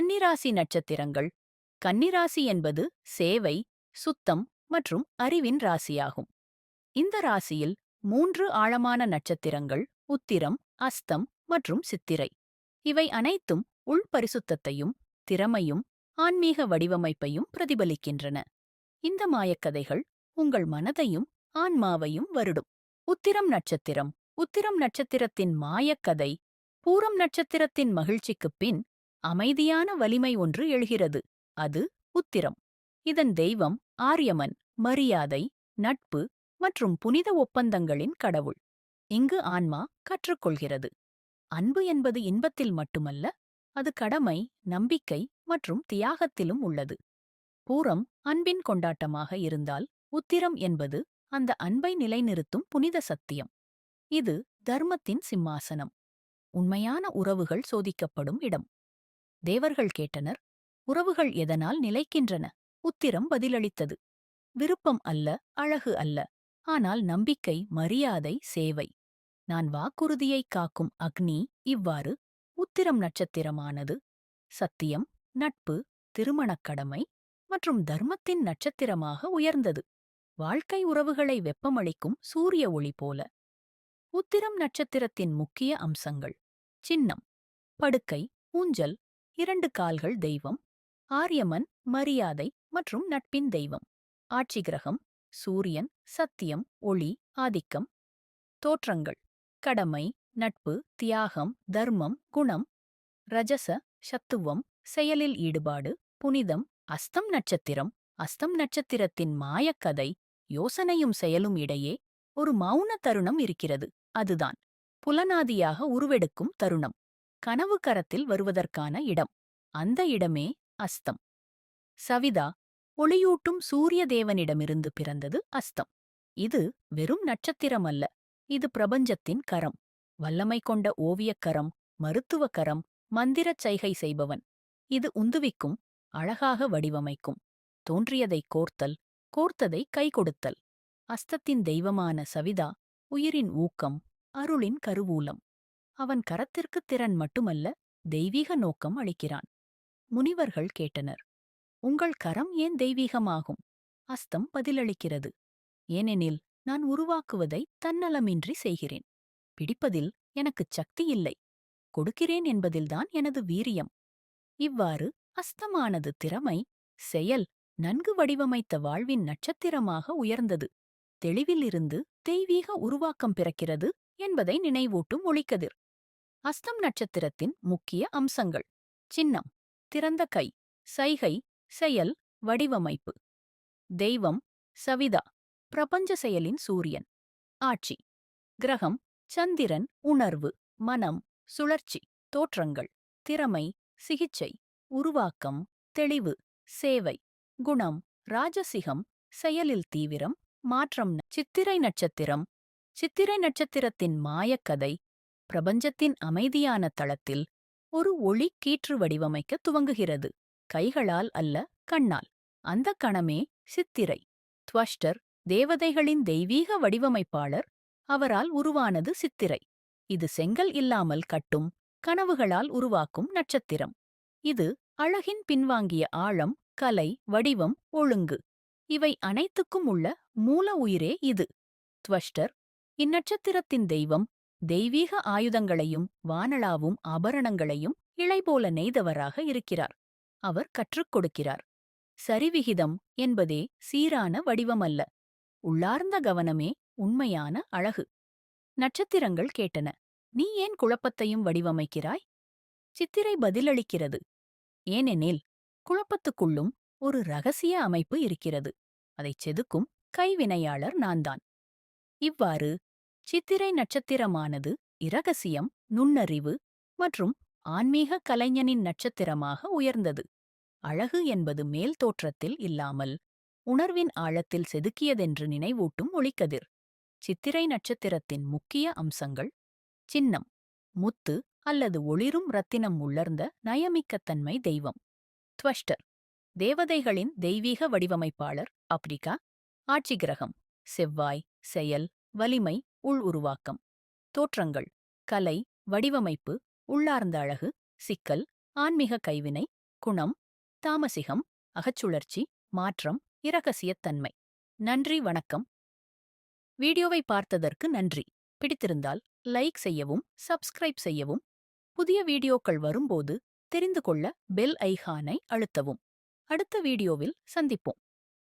கன்னிராசி நட்சத்திரங்கள். கன்னிராசி என்பது சேவை சுத்தம் மற்றும் அறிவின் ராசியாகும். இந்த ராசியில் மூன்று ஆழமான நட்சத்திரங்கள் உத்திரம் அஸ்தம் மற்றும் சித்திரை. இவை அனைத்தும் உள்பரிசுத்தத்தையும் திறமையும் ஆன்மீக வடிவமைப்பையும் பிரதிபலிக்கின்றன. இந்த மாயக்கதைகள் உங்கள் மனதையும் ஆன்மாவையும் வருடும். உத்திரம் நட்சத்திரம். உத்திரம் நட்சத்திரத்தின் மாயக்கதை பூரம் நட்சத்திரத்தின் மகிழ்ச்சிக்குப் பின் அமைதியான வலிமை ஒன்று எழுகிறது. அது உத்திரம். இதன் தெய்வம் ஆரியமன் மரியாதை நட்பு மற்றும் புனித ஒப்பந்தங்களின் கடவுள். இங்கு ஆன்மா கற்றுக்கொள்கிறது. அன்பு என்பது இன்பத்தில் மட்டுமல்ல அது கடமை நம்பிக்கை மற்றும் தியாகத்திலும் உள்ளது. பூரம் அன்பின் கொண்டாட்டமாக இருந்தால் உத்திரம் என்பது அந்த அன்பை நிலைநிறுத்தும் புனித சத்தியம். இது தர்மத்தின் சிம்மாசனம். உண்மையான உறவுகள் சோதிக்கப்படும் இடம். தேவர்கள் கேட்டனர் உறவுகள் எதனால் நிலைக்கின்றன? உத்திரம் பதிலளித்தது விருப்பம் அல்ல அழகு அல்ல ஆனால் நம்பிக்கை மரியாதை சேவை. நான் வாக்குறுதியைக் காக்கும் அக்னி இவ்வாறு உத்திரம் நட்சத்திரமானது. சத்தியம் நட்பு திருமணக் கடமை மற்றும் தர்மத்தின் நட்சத்திரமாக உயர்ந்தது. வாழ்க்கை உறவுகளை வெப்பமளிக்கும் சூரிய ஒளி போல. உத்திரம் நட்சத்திரத்தின் முக்கிய அம்சங்கள் சின்னம் படுக்கை ஊஞ்சல் இரண்டு கால்கள் தெய்வம் ஆரியமன் மரியாதை மற்றும் நட்பின் தெய்வம் ஆட்சி கிரகம் சூரியன் சத்தியம் ஒளி ஆதிக்கம் தோற்றங்கள் கடமை நட்பு தியாகம் தர்மம் குணம் ரஜச சத்துவம் செயலில் ஈடுபாடு புனிதம் அஸ்தம் நட்சத்திரம் அஸ்தம் நட்சத்திரத்தின் மாயக்கதை யோசனையும் செயலும் இடையே ஒரு மௌன தருணம் இருக்கிறது அதுதான் புலனாதியாக உருவெடுக்கும் தருணம். கனவு கரத்தில் வருவதற்கான இடம். அந்த இடமே அஸ்தம். சவிதா ஒளியூட்டும் சூரிய தேவனிடமிருந்து பிறந்தது அஸ்தம். இது வெறும் நட்சத்திரம் அல்ல. இது பிரபஞ்சத்தின் கரம். வல்லமை கொண்ட ஓவியக்கரம் மருத்துவக்கரம் மந்திரச் சைகை செய்பவன். இது உந்துவிக்கும் அழகாக வடிவமைக்கும். தோன்றியதை கோர்த்தல் கோர்த்ததை கை கொடுத்தல். அஸ்தத்தின் தெய்வமான சவிதா உயிரின் ஊக்கம் அருளின் கருவூலம். அவன் கரத்திற்கு திறன் மட்டுமல்ல தெய்வீக நோக்கம் அளிக்கிறான். முனிவர்கள் கேட்டனர். உங்கள் கரம் ஏன் தெய்வீகமாகும்? அஸ்தம் பதிலளிக்கிறது. ஏனெனில் நான் உருவாக்குவதை தன்னலமின்றி செய்கிறேன். பிடிப்பதில் எனக்குச் சக்தி இல்லை. கொடுக்கிறேன் என்பதில்தான் எனது வீரியம். இவ்வாறு அஸ்தமானது திறமை செயல் நன்கு வடிவமைத்த வாழ்வின் நட்சத்திரமாக உயர்ந்தது. தெளிவிலிருந்து தெய்வீக உருவாக்கம் பிறக்கிறது என்பதை நினைவூட்டும் ஒளிக்கதிர். அஸ்தம் நட்சத்திரத்தின் முக்கிய அம்சங்கள். சின்னம் திறந்த கை சைகை செயல் வடிவமைப்பு. தெய்வம் சவிதா பிரபஞ்ச செயலின் சூரியன். ஆட்சி கிரகம் சந்திரன் உணர்வு மனம் சுழற்சி தோற்றங்கள் திறமை சிகிச்சை உருவாக்கம் தெளிவு சேவை குணம் ராஜசிகம் செயலில் தீவிரம் மாற்றம் சித்திரை நட்சத்திரம். சித்திரை நட்சத்திரத்தின் மாயக்கதை பிரபஞ்சத்தின் அமைதியான தளத்தில் ஒரு ஒளி கீற்று வடிவமைக்க துவங்குகிறது கைகளால் அல்ல கண்ணால். அந்த கணமே சித்திரை. துவஷ்டர் தேவதைகளின் தெய்வீக வடிவமைப்பாளர் அவரால் உருவானது சித்திரை. இது செங்கல் இல்லாமல் கட்டும் கனவுகளால் உருவாக்கும் நட்சத்திரம். இது அழகின் பின்வாங்கிய ஆழம் கலை வடிவம் ஒழுங்கு. இவை அனைத்துக்கும் உள்ள மூல உயிரே இது. துவஷ்டர் இந்நட்சத்திரத்தின் தெய்வம் தெய்வீக ஆயுதங்களையும் வானளாவும் ஆபரணங்களையும் இழைபோல நெய்தவராக இருக்கிறார். அவர் கற்றுக் கொடுக்கிறார். சரிவிகிதம் என்பதே சீரான வடிவமல்ல. உள்ளார்ந்த கவனமே உண்மையான அழகு. நட்சத்திரங்கள் கேட்டன. நீ ஏன் குழப்பத்தையும் வடிவமைக்கிறாய்? சித்திரை பதிலளிக்கிறது. ஏனெனில் குழப்பத்துக்குள்ளும் ஒரு ரகசிய அமைப்பு இருக்கிறது. அதைச் செதுக்கும் கைவினையாளர் நான்தான். இவ்வாறு சித்திரை நட்சத்திரமானது இரகசியம் நுண்ணறிவு மற்றும் ஆன்மீக கலைஞனின் நட்சத்திரமாக உயர்ந்தது. அழகு என்பது மேல் தோற்றத்தில் இல்லாமல் உணர்வின் ஆழத்தில் செதுக்கியதென்று நினைவூட்டும் ஒளிக்கதிர். சித்திரை நட்சத்திரத்தின் முக்கிய அம்சங்கள் சின்னம் முத்து அல்லது ஒளிரும் ரத்தினம் உலர்ந்த நயமிக்கத்தன்மை தெய்வம். துவஷ்டர் தேவதைகளின் தெய்வீக வடிவமைப்பாளர் ஆப்பிரிக்கா. ஆட்சி கிரகம் செவ்வாய் செயல் வலிமை உள் உருவாக்கம் தோற்றங்கள் கலை வடிவமைப்பு உள்ளார்ந்த அழகு சிக்கல் ஆன்மீக கைவினை குணம் தாமசிகம் அகச்சுழற்சி மாற்றம் இரகசியத்தன்மை. நன்றி வணக்கம். வீடியோவை பார்த்ததற்கு நன்றி. பிடித்திருந்தால் லைக் செய்யவும் சப்ஸ்கிரைப் செய்யவும். புதிய வீடியோக்கள் வரும்போது தெரிந்து கொள்ள பெல் ஐகானை அழுத்தவும். அடுத்த வீடியோவில் சந்திப்போம்.